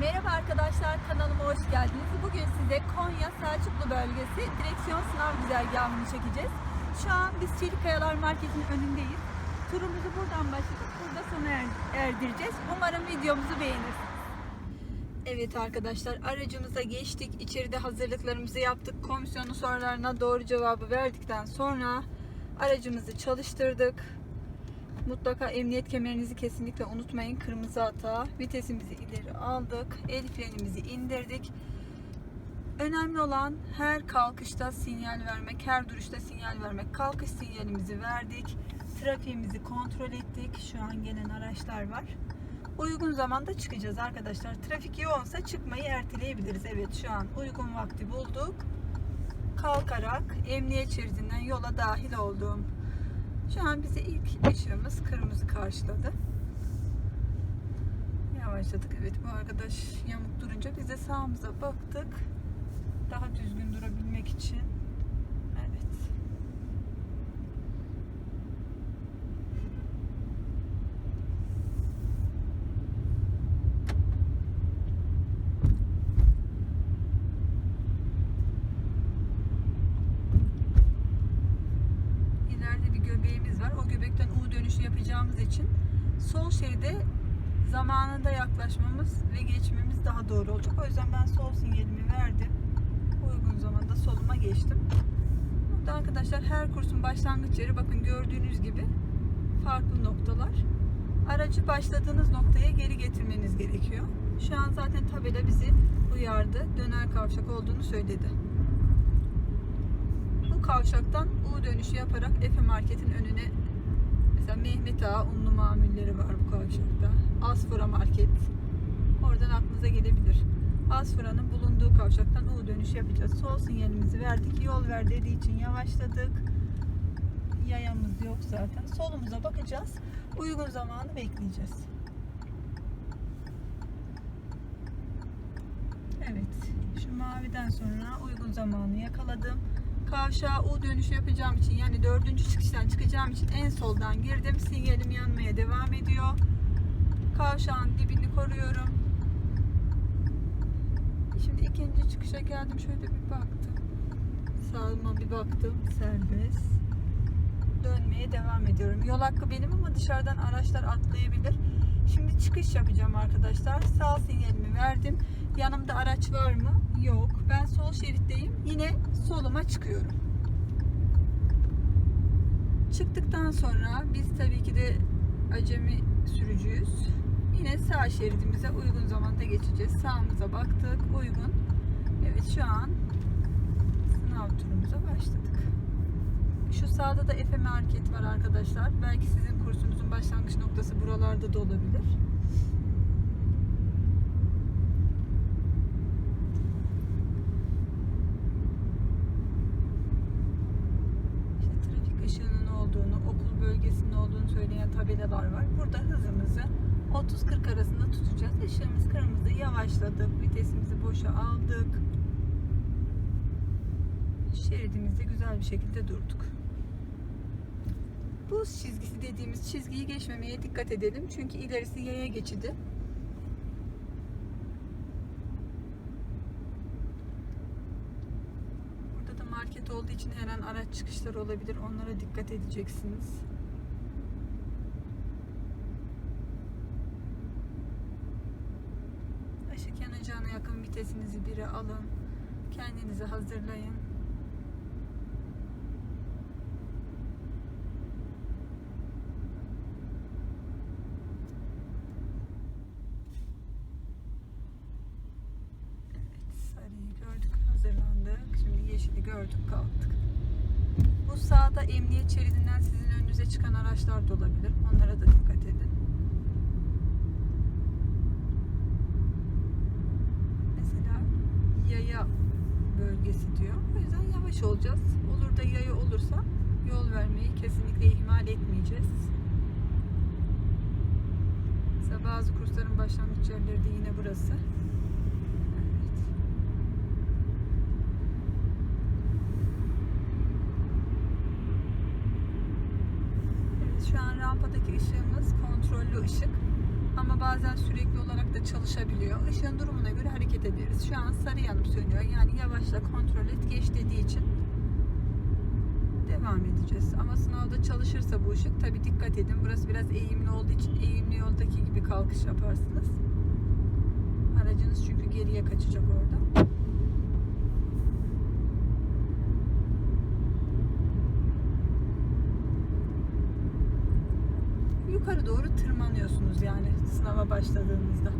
Merhaba arkadaşlar kanalıma hoş geldiniz. Bugün size Konya Selçuklu bölgesi direksiyon sınav güzergahını çekeceğiz. Şu an biz Çelik Kayalar Marketi'nin önündeyiz. Turumuzu buradan başladık. Burada sona er- erdireceğiz. Umarım videomuzu beğenirsiniz. Evet arkadaşlar aracımıza geçtik. İçeride hazırlıklarımızı yaptık. Komisyonun sorularına doğru cevabı verdikten sonra aracımızı çalıştırdık. Mutlaka emniyet kemerinizi kesinlikle unutmayın. Kırmızı hata. Vitesimizi ileri aldık. El frenimizi indirdik. Önemli olan her kalkışta sinyal vermek, her duruşta sinyal vermek. Kalkış sinyalimizi verdik. Trafiğimizi kontrol ettik. Şu an gelen araçlar var. Uygun zamanda çıkacağız arkadaşlar. Trafik yoğunsa çıkmayı erteleyebiliriz. Evet şu an uygun vakti bulduk. Kalkarak emniyet şeridinden yola dahil oldum. Şu an bize ilk ışığımız kırmızı karşıladı. Yavaşladık. Evet bu arkadaş yamuk durunca biz de sağımıza baktık. Daha düzgün durabilmek için. Evet. İleride bir göbeğimiz var. O göbekten U dönüşü yapacağımız için sol şeride zamanında yaklaşmamız ve geçmemiz daha doğru olacak. O yüzden ben sol sinyalimi verdim. Uygun zamanda soluma geçtim. Burada arkadaşlar her kursun başlangıç yeri bakın gördüğünüz gibi farklı noktalar. Aracı başladığınız noktaya geri getirmeniz gerekiyor. Şu an zaten tabela bizi uyardı. Döner kavşak olduğunu söyledi. Bu kavşaktan U dönüşü yaparak Efe Market'in önüne mesela Mehmet Ağa unlu mamulleri var bu kavşakta. Asfora Market. Oradan aklınıza gelebilir. Asfora'nın bulunduğu kavşaktan U dönüşü yapacağız. Sol sinyalimizi verdik. Yol ver dediği için yavaşladık. Yayamız yok zaten. Solumuza bakacağız. Uygun zamanı bekleyeceğiz. Evet. Şu maviden sonra uygun zamanı yakaladım. Kavşağa U dönüşü yapacağım için yani dördüncü çıkıştan çıkacağım için en soldan girdim. Sinyalim yanmaya devam ediyor. Kavşağın dibini koruyorum. Şimdi ikinci çıkışa geldim. Şöyle bir baktım. Sağıma bir baktım. Serbest. Dönmeye devam ediyorum. Yol hakkı benim ama dışarıdan araçlar atlayabilir. Şimdi çıkış yapacağım arkadaşlar. Sağ sinyalimi verdim. Yanımda araç var mı? Yok. Ben sol şeritteyim. Yine soluma çıkıyorum. Çıktıktan sonra biz tabii ki de acemi sürücüyüz. Yine sağ şeridimize uygun zamanda geçeceğiz. Sağımıza baktık. Uygun. Evet şu an sınav turumuza başladık. Şu sağda da Efe Market var arkadaşlar. Belki sizin kursunuzun başlangıç noktası buralarda da olabilir. İşte trafik ışığının olduğunu, okul bölgesinin olduğunu söyleyen tabelalar var. Burada hızımızı 30-40 arasında tutacağız. Işığımız kırmızı, yavaşladık. Vitesimizi boşa aldık. Şeridimizde güzel bir şekilde durduk. Buz çizgisi dediğimiz çizgiyi geçmemeye dikkat edelim. Çünkü ilerisi yaya geçidi. Burada da market olduğu için her an araç çıkışları olabilir. Onlara dikkat edeceksiniz. Işık yanacağına yakın vitesinizi bire alın. Kendinizi hazırlayın. Evet, sarıyı gördük, hazırlandık. Şimdi yeşili gördük, kalktık. Sağda emniyet şeridinden sizin önünüze çıkan araçlar da olabilir. Onlara da dikkat edin. Mesela yaya bölgesi diyor. O yüzden yavaş olacağız. Olur da yaya olursa yol vermeyi kesinlikle ihmal etmeyeceğiz. Mesela bazı kursların başlangıç yerleri de yine burası. Evet. Evet, şu an rampadaki ışığımız kontrollü ışık. Ama bazen sürekli olarak da çalışabiliyor. Işığın durumuna göre hareket ederiz. Şu an sarı yanıp sönüyor. Yani yavaşla kontrol et geç dediği için devam edeceğiz. Ama sınavda çalışırsa bu ışık tabi dikkat edin. Burası biraz eğimli olduğu için eğimli yoldaki gibi kalkış yaparsınız. Aracınız çünkü geriye kaçacak orada. Yukarı doğru tırmanıyorsunuz yani sınava başladığınızda.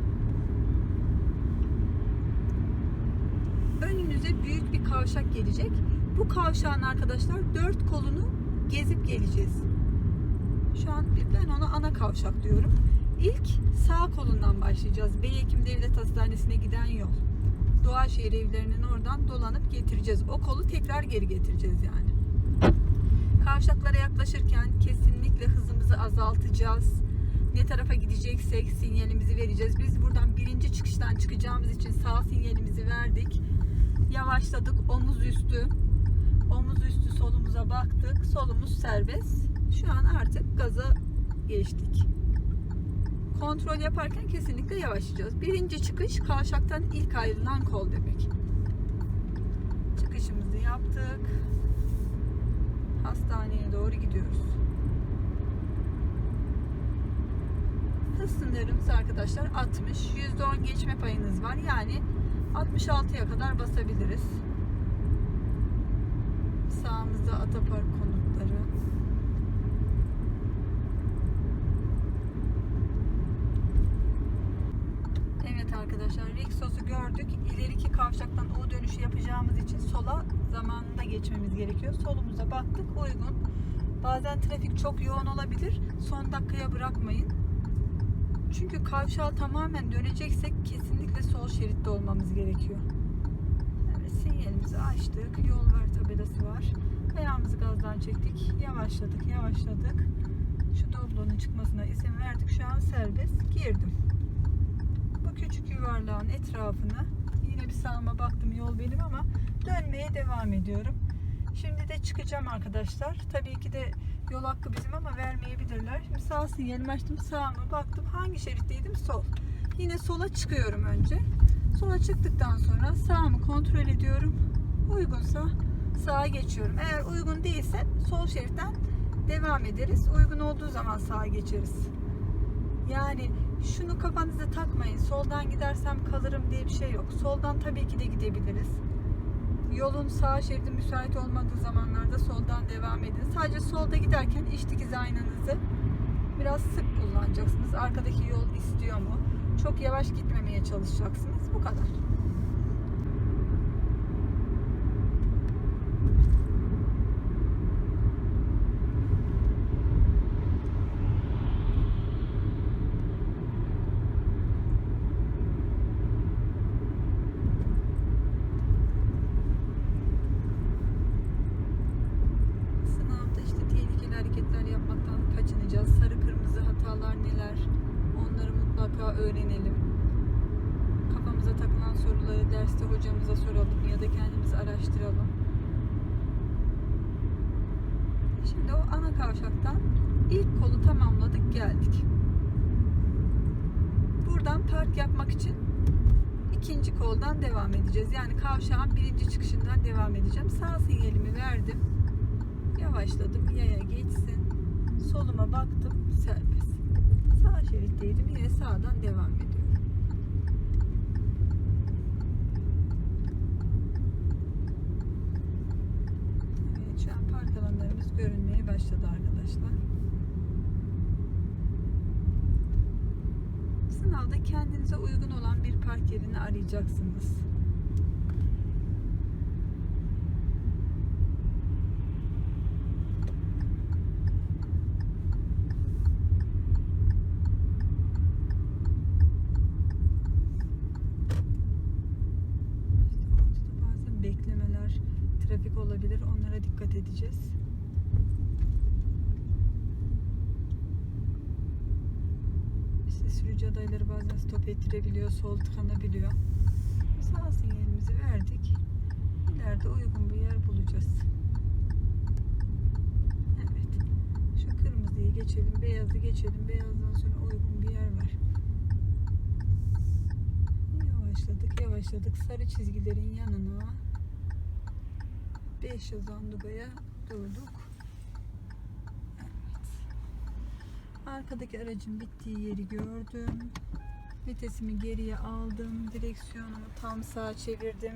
Önünüze büyük bir kavşak gelecek. Bu kavşağın arkadaşlar dört kolunu gezip geleceğiz. Şu an ben ona ana kavşak diyorum. İlk sağ kolundan başlayacağız. Beyhekim Devlet Hastanesi'ne giden yol. Doğaşehir evlerinin oradan dolanıp getireceğiz. O kolu tekrar geri getireceğiz yani. Kavşaklara yaklaşırken kesinlikle hızımızı azaltacağız. Ne tarafa gideceksek sinyalimizi vereceğiz. Biz buradan birinci çıkıştan çıkacağımız için sağ sinyalimizi verdik. Yavaşladık. Omuz üstü. Omuz üstü solumuza baktık. Solumuz serbest. Şu an artık gaza geçtik. Kontrol yaparken kesinlikle yavaşlayacağız. Birinci çıkış kavşaktan ilk ayrılan kol demek. Çıkışımızı yaptık. Hastaneye doğru gidiyoruz. Hız sınırımız arkadaşlar 60. %10 geçme payınız var. Yani 66'ya kadar basabiliriz. Sağımızda Atapark konutları. Evet arkadaşlar Rixos'u gördük. İleriki kavşaktan U dönüşü yapacağımız için sola zamanında geçmemiz gerekiyor. Solumuza baktık uygun. Bazen trafik çok yoğun olabilir. Son dakikaya bırakmayın. Çünkü kavşağı tamamen döneceksek kesinlikle sol şeritte olmamız gerekiyor. Evet sinyalimizi açtık. Yol var tabelası var. Ayağımızı gazdan çektik. Yavaşladık yavaşladık. Şu doblonun çıkmasına izin verdik. Şu an serbest. Girdim. Küçük yuvarlağın etrafını yine bir sağıma baktım yol benim ama dönmeye devam ediyorum. Şimdi de çıkacağım arkadaşlar. Tabii ki de yol hakkı bizim ama vermeyebilirler. Şimdi sağ sinyalimi açtım sağıma baktım. Hangi şeritteydim? Sol. Yine sola çıkıyorum önce. Sola çıktıktan sonra sağımı kontrol ediyorum. Uygunsa sağa geçiyorum. Eğer uygun değilse sol şeritten devam ederiz. Uygun olduğu zaman sağa geçeriz. Yani şunu kafanıza takmayın. Soldan gidersem kalırım diye bir şey yok. Soldan tabii ki de gidebiliriz. Yolun sağ şeridi müsait olmadığı zamanlarda soldan devam edin. Sadece solda giderken iç dikiz aynanızı biraz sık kullanacaksınız. Arkadaki yol istiyor mu? Çok yavaş gitmemeye çalışacaksınız. Bu kadar. Sınavda işte tehlikeli hareketler yapmaktan kaçınacağız. Sarı kırmızı hatalar neler? Onları mutlaka öğrenelim. Kafamıza takılan soruları derste hocamıza soralım ya da kendimiz araştıralım. Şimdi o ana kavşaktan ilk kolu tamamladık geldik. Buradan park yapmak için ikinci koldan devam edeceğiz. Yani kavşağın birinci çıkışından devam edeceğim. Sağ sinyalimi verdim. Yavaşladım yaya geçsin. Soluma baktım serbest. Sağ şeritteydim yine sağdan devam ediyorum. Evet park alanlarımız görünmeye başladı arkadaşlar. Sınavda kendinize uygun olan bir park yerini arayacaksınız. Trafik olabilir. Onlara dikkat edeceğiz. Sürücü adayları bazen stop ettirebiliyor, sol tıkanabiliyor. Sağ sinyalimizi verdik. İleride uygun bir yer bulacağız. Evet. Şu kırmızıyı geçelim, beyazı geçelim. Beyazdan sonra uygun bir yer var. Yavaşladık, yavaşladık. Sarı çizgilerin yanına 5 yazan dugaya durduk. Arkadaki aracın bittiği yeri gördüm. Vitesimi geriye aldım. Direksiyonumu tam sağa çevirdim.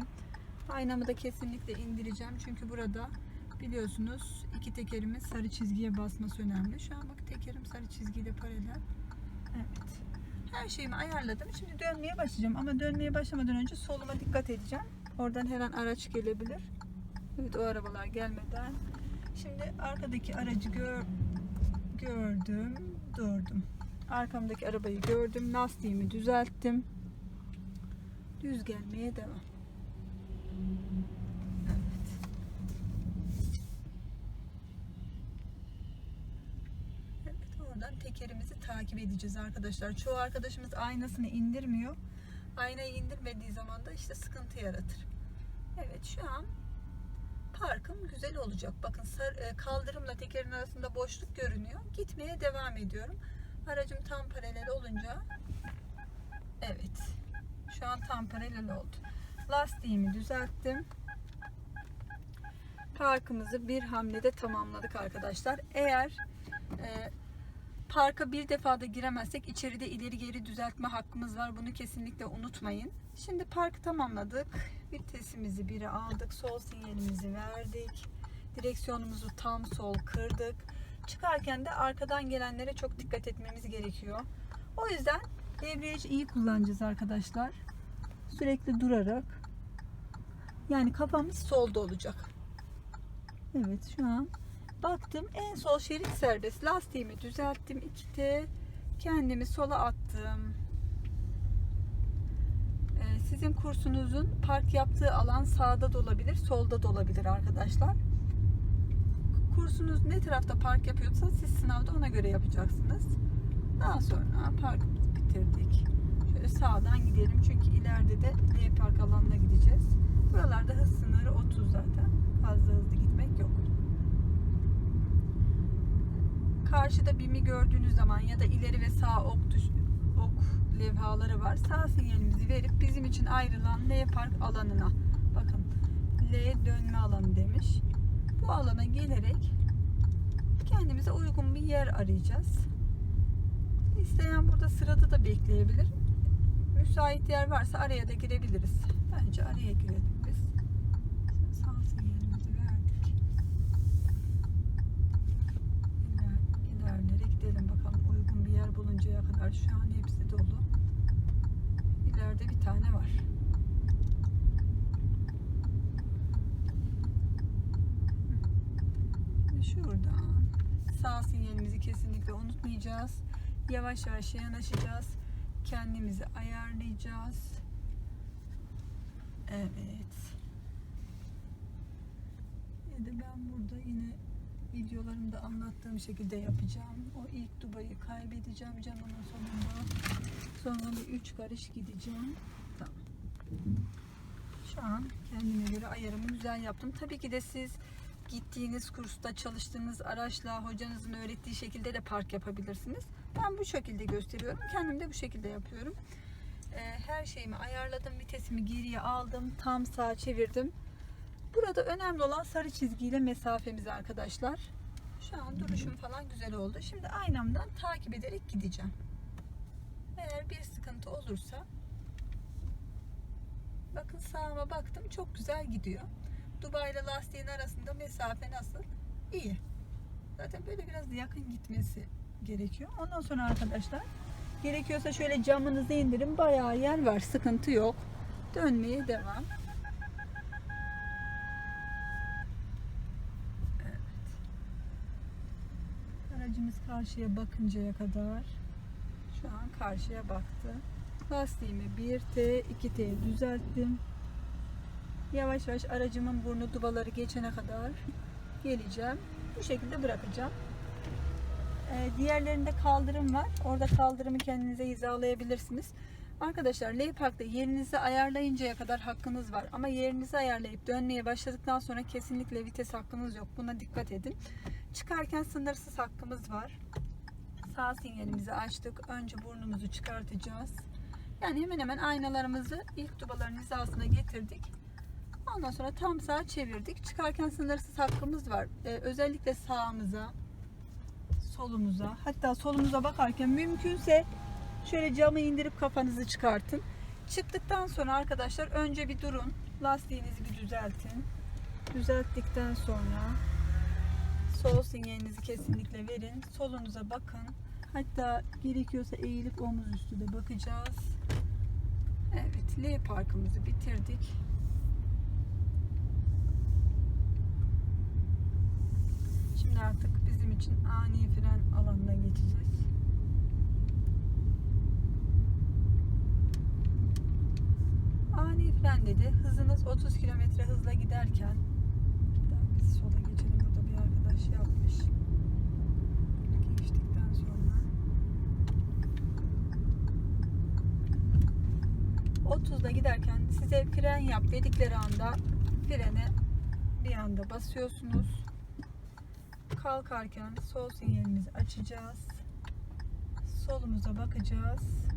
Aynamı da kesinlikle indireceğim. Çünkü burada biliyorsunuz iki tekerimin sarı çizgiye basması önemli. Şu an bak tekerim sarı çizgiyle paralel. Evet. Her şeyimi ayarladım. Şimdi dönmeye başlayacağım. Ama dönmeye başlamadan önce soluma dikkat edeceğim. Oradan her an araç gelebilir. Evet o arabalar gelmeden. Şimdi arkadaki aracı gör, gördüm. Durdum. Arkamdaki arabayı gördüm. Lastiğimi düzelttim. Düz gelmeye devam. Evet. Evet oradan tekerimizi takip edeceğiz arkadaşlar. Çoğu arkadaşımız aynasını indirmiyor. Aynayı indirmediği zaman da işte sıkıntı yaratır. Evet şu an parkım güzel olacak. Bakın e, kaldırımla tekerin arasında boşluk görünüyor. Gitmeye devam ediyorum. Aracım tam paralel olunca evet şu an tam paralel oldu. Lastiğimi düzelttim. Parkımızı bir hamlede tamamladık arkadaşlar. Eğer e, parka bir defada giremezsek içeride ileri geri düzeltme hakkımız var. Bunu kesinlikle unutmayın. Şimdi parkı tamamladık. Vitesimizi bire aldık. Sol sinyalimizi verdik. Direksiyonumuzu tam sol kırdık. Çıkarken de arkadan gelenlere çok dikkat etmemiz gerekiyor. O yüzden debriyajı iyi kullanacağız arkadaşlar. Sürekli durarak. Yani kafamız solda olacak. Evet şu an baktım en sol şerit serbest. Lastiğimi düzelttim. 2T kendimi sola attım. Sizin kursunuzun park yaptığı alan sağda da olabilir, solda da olabilir arkadaşlar. Kursunuz ne tarafta park yapıyorsa siz sınavda ona göre yapacaksınız. Daha sonra parkımızı bitirdik. Şöyle sağdan gidelim çünkü ileride de L park alanına gideceğiz. Buralarda hız sınırı 30 zaten. Fazla hızlı gitmek yok. Karşıda BİM'i gördüğünüz zaman ya da ileri ve sağ ok, düş, ok levhaları var. Sağ sinyalimizi verip bizim için ayrılan L park alanına bakın L dönme alanı demiş. Bu alana gelerek kendimize uygun bir yer arayacağız. İsteyen burada sırada da bekleyebilir. Müsait yer varsa araya da girebiliriz. Bence araya girelim biz. Sağ sinyalimizi verdik. İler, gidelim bakalım uygun bir yer buluncaya kadar. Şu an hepsi dolu. İleride bir tane var. Şuradan sağ sinyalimizi kesinlikle unutmayacağız. Yavaş yavaş yanaşacağız. Kendimizi ayarlayacağız. Evet. Ya da ben burada yine videolarımda anlattığım şekilde yapacağım. O ilk dubayı kaybedeceğim canımın sonunda. Sonra bir üç karış gideceğim. Tamam. Şu an kendime göre ayarımı güzel yaptım. Tabii ki de siz gittiğiniz kursta çalıştığınız araçla hocanızın öğrettiği şekilde de park yapabilirsiniz. Ben bu şekilde gösteriyorum. Kendim de bu şekilde yapıyorum. Ee, her şeyimi ayarladım. Vitesimi geriye aldım. Tam sağa çevirdim. Burada önemli olan sarı çizgiyle mesafemiz arkadaşlar. Şu an duruşum falan güzel oldu. Şimdi aynamdan takip ederek gideceğim. Eğer bir sıkıntı olursa bakın sağıma baktım çok güzel gidiyor. Dubai ile lastiğin arasında mesafe nasıl? İyi. Zaten böyle biraz yakın gitmesi gerekiyor. Ondan sonra arkadaşlar gerekiyorsa şöyle camınızı indirin. Bayağı yer var. Sıkıntı yok. Dönmeye devam. Evet. Aracımız karşıya bakıncaya kadar şu an karşıya baktı. Lastiğimi 1T, 2T düzelttim. Yavaş yavaş aracımın burnu dubaları geçene kadar geleceğim. Bu şekilde bırakacağım. Ee, diğerlerinde kaldırım var. Orada kaldırımı kendinize hizalayabilirsiniz. Arkadaşlar L Park'ta yerinizi ayarlayıncaya kadar hakkınız var. Ama yerinizi ayarlayıp dönmeye başladıktan sonra kesinlikle vites hakkınız yok. Buna dikkat edin. Çıkarken sınırsız hakkımız var. Sağ sinyalimizi açtık. Önce burnumuzu çıkartacağız. Yani hemen hemen aynalarımızı ilk dubaların hizasına getirdik. Ondan sonra tam sağa çevirdik. Çıkarken sınırsız hakkımız var. Ee, özellikle sağımıza, solumuza, hatta solumuza bakarken mümkünse şöyle camı indirip kafanızı çıkartın. Çıktıktan sonra arkadaşlar önce bir durun. Lastiğinizi bir düzeltin. Düzelttikten sonra sol sinyalinizi kesinlikle verin. Solunuza bakın. Hatta gerekiyorsa eğilip omuz üstü de bakacağız. Evet, L parkımızı bitirdik. Şimdi artık bizim için ani fren alanına geçeceğiz. Fren dedi. Hızınız 30 km hızla giderken biz sola geçelim. Burada bir arkadaş yapmış. Geçtikten sonra 30'da giderken size fren yap dedikleri anda frene bir anda basıyorsunuz. Kalkarken sol sinyalimizi açacağız. Solumuza bakacağız.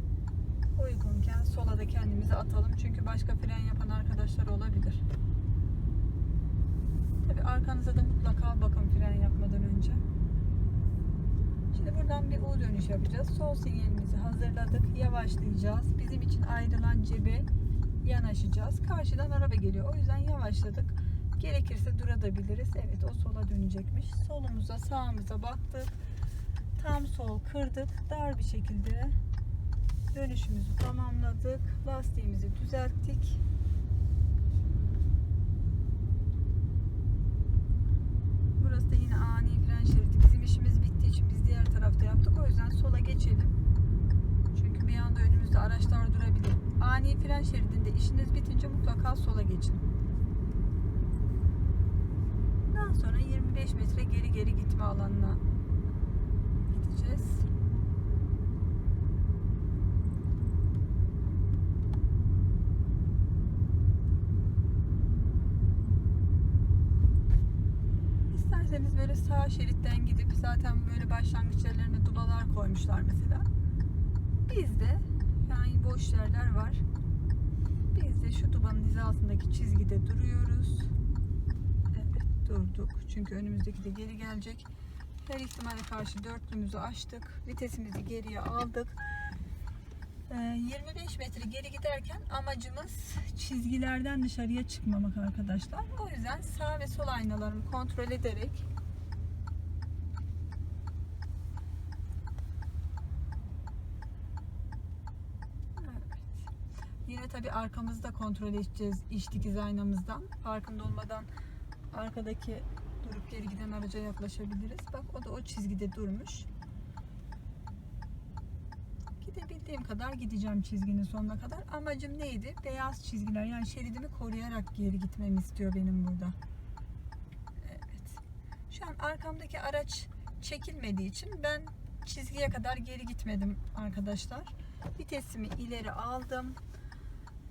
Uygunken sola da kendimizi atalım. Çünkü başka fren yapan arkadaşlar olabilir. Tabi arkanıza da mutlaka bakın fren yapmadan önce. Şimdi buradan bir U dönüş yapacağız. Sol sinyalimizi hazırladık. Yavaşlayacağız. Bizim için ayrılan cebe yanaşacağız. Karşıdan araba geliyor. O yüzden yavaşladık. Gerekirse durabiliriz. Evet o sola dönecekmiş. Solumuza sağımıza baktık. Tam sol kırdık. Dar bir şekilde dönüşümüzü tamamladık. Lastiğimizi düzelttik. Burası da yine ani fren şeridi. Bizim işimiz bittiği için biz diğer tarafta yaptık. O yüzden sola geçelim. Çünkü bir anda önümüzde araçlar durabilir. Ani fren şeridinde işiniz bitince mutlaka sola geçin. Daha sonra 25 metre geri geri gitme alanına gideceğiz. İsterseniz böyle sağ şeritten gidip zaten böyle başlangıç yerlerine dubalar koymuşlar mesela. Bizde yani boş yerler var. Biz de şu dubanın hizasındaki çizgide duruyoruz. Evet durduk. Çünkü önümüzdeki de geri gelecek. Her ihtimale karşı dörtlümüzü açtık. Vitesimizi geriye aldık. Ee, 25 metre geri giderken amacımız çizgilerden dışarıya çıkmamak arkadaşlar. O yüzden sağ ve sol aynalarımı kontrol ederek Evet. Tabi arkamızı da kontrol edeceğiz iç dikiz aynamızdan. Farkında olmadan arkadaki durup geri giden araca yaklaşabiliriz. Bak o da o çizgide durmuş. Gidebildiğim kadar gideceğim çizginin sonuna kadar. Amacım neydi? Beyaz çizgiler yani şeridimi koruyarak geri gitmemi istiyor benim burada. Evet. Şu an arkamdaki araç çekilmediği için ben çizgiye kadar geri gitmedim arkadaşlar. Vitesimi ileri aldım.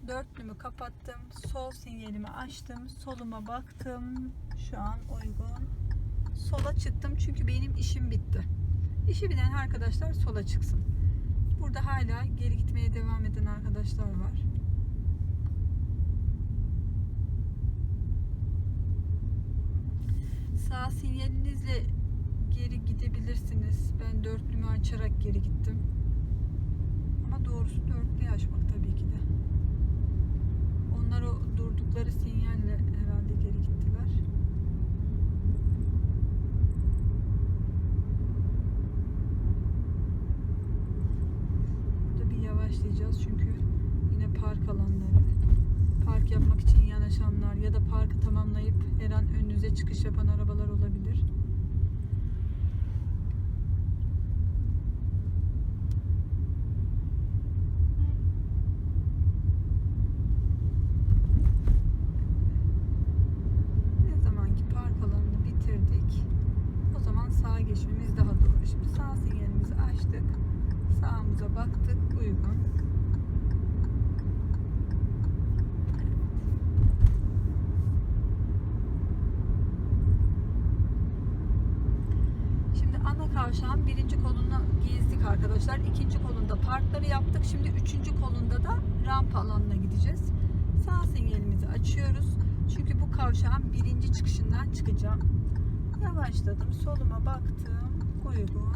Dörtlümü kapattım. Sol sinyalimi açtım. Soluma baktım. Şu an uygun. Sola çıktım çünkü benim işim bitti. İşi bilen arkadaşlar sola çıksın. Burada hala geri gitmeye devam eden arkadaşlar var. Sağ sinyalinizle geri gidebilirsiniz. Ben dörtlümü açarak geri gittim. Ama doğrusu dörtlüyü açmak. Onlar o durdukları sinyalle herhalde geri gittiler. Burada bir yavaşlayacağız çünkü yine park alanları. Park yapmak için yanaşanlar ya da parkı tamamlayıp her an önünüze çıkış yapan arabalar olabilir. Ne zamanki park alanını bitirdik. O zaman sağa geçmemiz daha doğru. Şimdi sağ sinyalimizi açtık. Sağımıza baktık. Uygun. Evet. kavşağın birinci kolunu gezdik arkadaşlar. İkinci kolunda parkları yaptık. Şimdi üçüncü kolunda da rampa alanına gideceğiz. Sağ sinyalimizi açıyoruz. Kavşağın birinci çıkışından çıkacağım. Yavaşladım. Soluma baktım. Uygun.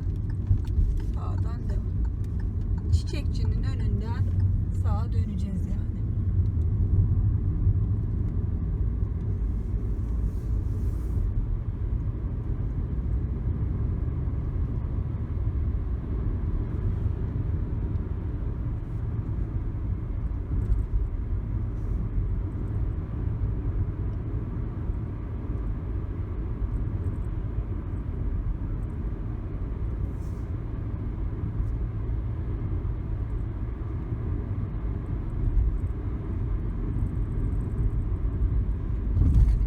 Sağdan devam. Çiçekçinin önünden sağa döneceğiz yani.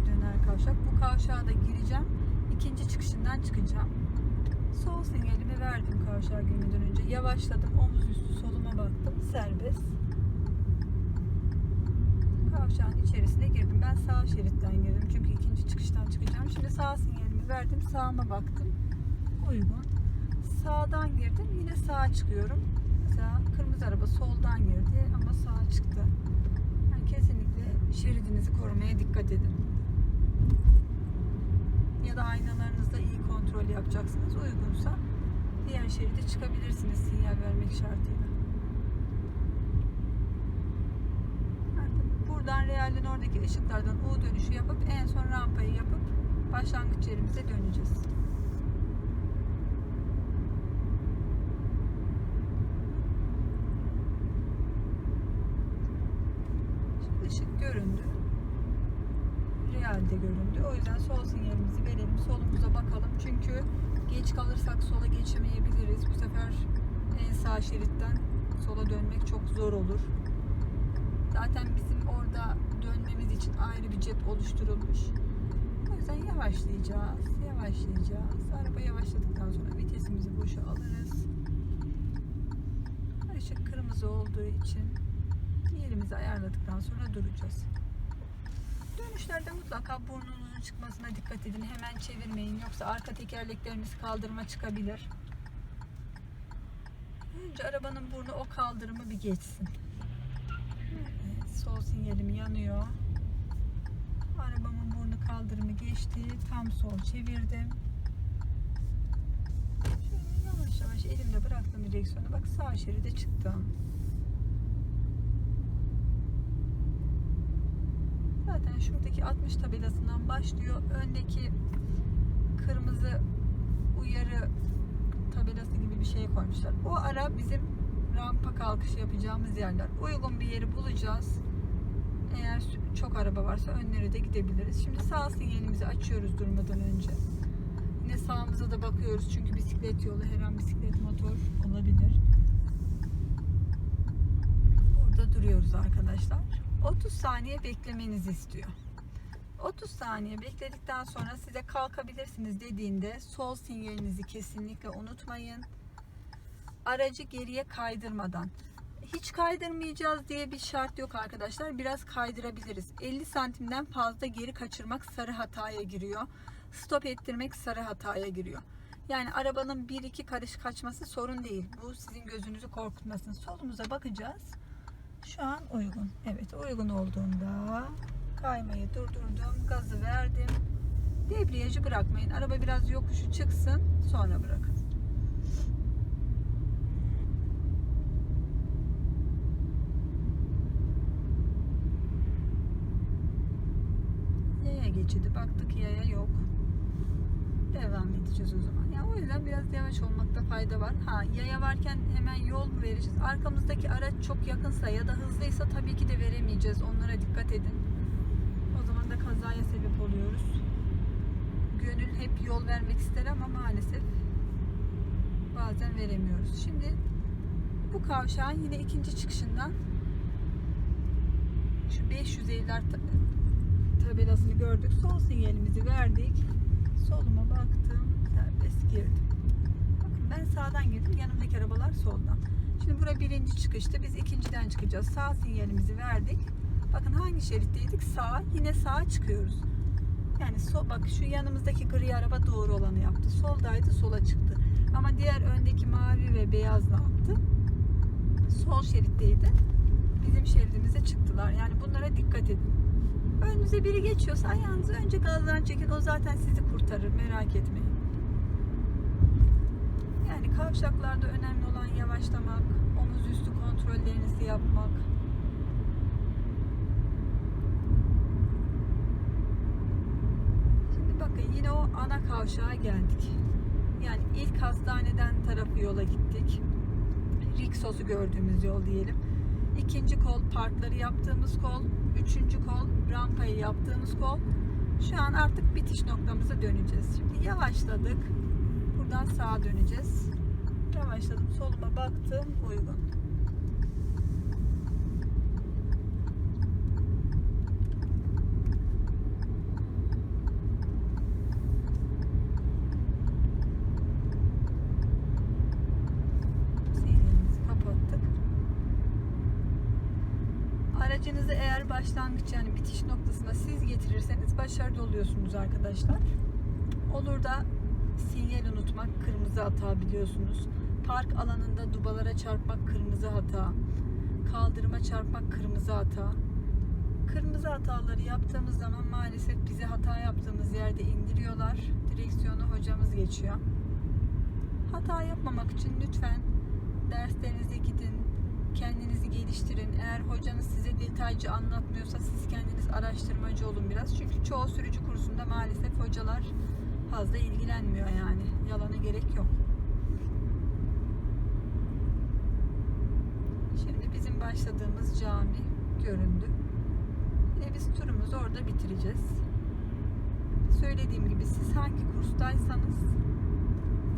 bir döner kavşak. Bu kavşağa da gireceğim. İkinci çıkışından çıkacağım. Sol sinyalimi verdim kavşağa girmeden önce. Yavaşladım. Omuz üstü soluma baktım. Serbest. Kavşağın içerisine girdim. Ben sağ şeritten girdim. Çünkü ikinci çıkıştan çıkacağım. Şimdi sağ sinyalimi verdim. Sağıma baktım. Uygun. Sağdan girdim. Yine sağa çıkıyorum. Mesela kırmızı araba soldan girdi ama sağa çıktı. Yani kesinlikle şeridinizi korumaya dikkat edin. Ya da aynalarınızda iyi kontrol yapacaksınız. Uygunsa diğer şeride çıkabilirsiniz sinyal vermek şartıyla. Artık buradan realin oradaki ışıklardan U dönüşü yapıp en son rampayı yapıp başlangıç yerimize döneceğiz. Şimdi ışık göründü. Realde göründü. O yüzden sol sinyalimizi verelim. Solumuza bakalım. Çünkü geç kalırsak sola geçemeyebiliriz. Bu sefer en sağ şeritten sola dönmek çok zor olur. Zaten bizim orada dönmemiz için ayrı bir cep oluşturulmuş. O yüzden yavaşlayacağız. Yavaşlayacağız. Araba yavaşladıktan sonra vitesimizi boşa alırız. Işık kırmızı olduğu için yerimizi ayarladıktan sonra duracağız. Dönüşlerde mutlaka burnunuzun çıkmasına dikkat edin. Hemen çevirmeyin. Yoksa arka tekerlekleriniz kaldırıma çıkabilir. Önce arabanın burnu o kaldırımı bir geçsin. Evet, sol sinyalim yanıyor. Arabamın burnu kaldırımı geçti. Tam sol çevirdim. Şöyle yavaş yavaş elimde bıraktım direksiyonu. Bak sağ şeride çıktım. Zaten şuradaki 60 tabelasından başlıyor. Öndeki kırmızı uyarı tabelası gibi bir şey koymuşlar. O ara bizim rampa kalkışı yapacağımız yerler. Uygun bir yeri bulacağız. Eğer çok araba varsa önleri de gidebiliriz. Şimdi sağ sinyalimizi açıyoruz durmadan önce. Yine sağımıza da bakıyoruz çünkü bisiklet yolu her an bisiklet motor olabilir. Burada duruyoruz arkadaşlar. 30 saniye beklemenizi istiyor. 30 saniye bekledikten sonra size kalkabilirsiniz dediğinde sol sinyalinizi kesinlikle unutmayın. Aracı geriye kaydırmadan. Hiç kaydırmayacağız diye bir şart yok arkadaşlar. Biraz kaydırabiliriz. 50 santimden fazla geri kaçırmak sarı hataya giriyor. Stop ettirmek sarı hataya giriyor. Yani arabanın 1-2 karış kaçması sorun değil. Bu sizin gözünüzü korkutmasın. Solumuza bakacağız. Şu an uygun. Evet uygun olduğunda kaymayı durdurdum. Gazı verdim. Debriyajı bırakmayın. Araba biraz yokuşu çıksın. Sonra bırakın. Yaya geçidi. Baktık yaya yok. Devam edeceğiz o zaman. Ya o yüzden biraz yavaş olmakta fayda var. Ha yaya varken hemen yol mu vereceğiz? Arkamızdaki araç çok yakınsa ya da hızlıysa tabii ki de veremeyeceğiz. Onlara dikkat edin. O zaman da kazaya sebep oluyoruz. Gönül hep yol vermek ister ama maalesef bazen veremiyoruz. Şimdi bu kavşağın yine ikinci çıkışından şu 500 evler ta- tabelasını gördük. Sol sinyalimizi verdik. Soluma baktım. Serbest girdim. Bakın ben sağdan girdim. Yanımdaki arabalar soldan. Şimdi bura birinci çıkıştı. Biz ikinciden çıkacağız. Sağ sinyalimizi verdik. Bakın hangi şeritteydik? Sağ. Yine sağa çıkıyoruz. Yani sol, bak şu yanımızdaki gri araba doğru olanı yaptı. Soldaydı sola çıktı. Ama diğer öndeki mavi ve beyaz ne yaptı? Sol şeritteydi. Bizim şeridimize çıktılar. Yani bunlara dikkat edin. Önünüze biri geçiyorsa ayağınızı önce gazdan çekin. O zaten sizi kurtarır. Merak etmeyin. Yani kavşaklarda önemli olan yavaşlamak, omuz üstü kontrollerinizi yapmak. Şimdi bakın yine o ana kavşağa geldik. Yani ilk hastaneden tarafı yola gittik. Riksos'u gördüğümüz yol diyelim. İkinci kol parkları yaptığımız kol. Üçüncü kol rampayı yaptığımız kol. Şu an artık bitiş noktamıza döneceğiz. Şimdi yavaşladık. Buradan sağa döneceğiz. Yavaşladım. Soluma baktım. Uygun. Sinyalimizi kapattık. Aracınızı eğer başlangıç yani bitiş noktasına siz getirirseniz başarılı oluyorsunuz arkadaşlar. Olur da sinyal unutmak kırmızı hata biliyorsunuz. Park alanında dubalara çarpmak kırmızı hata. Kaldırıma çarpmak kırmızı hata. Kırmızı hataları yaptığımız zaman maalesef bizi hata yaptığımız yerde indiriyorlar. Direksiyonu hocamız geçiyor. Hata yapmamak için lütfen derslerinize gidin, kendinizi geliştirin. Eğer hocanız size detaycı anlatmıyorsa siz kendiniz araştırmacı olun biraz. Çünkü çoğu sürücü kursunda maalesef hocalar fazla ilgilenmiyor yani. Yalana gerek yok. Şimdi bizim başladığımız cami göründü. Yine biz turumuzu orada bitireceğiz. Söylediğim gibi siz hangi kurstaysanız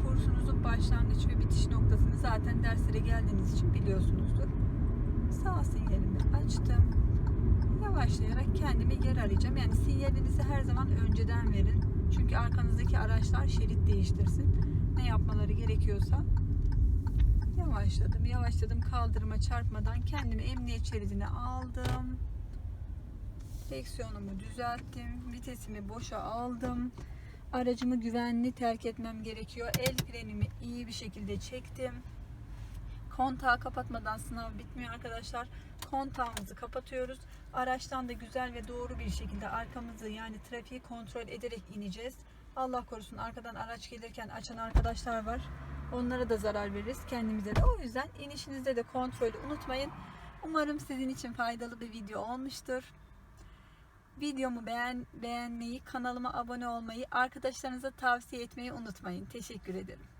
kursunuzun başlangıç ve bitiş noktasını zaten derslere geldiğiniz için biliyorsunuzdur. Sağ sinyalimi açtım. Yavaşlayarak kendime yer arayacağım. Yani sinyalinizi her zaman önceden verin. Çünkü arkanızdaki araçlar şerit değiştirsin. Ne yapmaları gerekiyorsa yavaşladım. Yavaşladım kaldırıma çarpmadan kendimi emniyet şeridine aldım. Direksiyonumu düzelttim. Vitesimi boşa aldım. Aracımı güvenli terk etmem gerekiyor. El frenimi iyi bir şekilde çektim. Kontağı kapatmadan sınav bitmiyor arkadaşlar. Kontağımızı kapatıyoruz. Araçtan da güzel ve doğru bir şekilde arkamızı yani trafiği kontrol ederek ineceğiz. Allah korusun arkadan araç gelirken açan arkadaşlar var. Onlara da zarar veririz kendimize de. O yüzden inişinizde de kontrolü unutmayın. Umarım sizin için faydalı bir video olmuştur. Videomu beğen, beğenmeyi, kanalıma abone olmayı, arkadaşlarınıza tavsiye etmeyi unutmayın. Teşekkür ederim.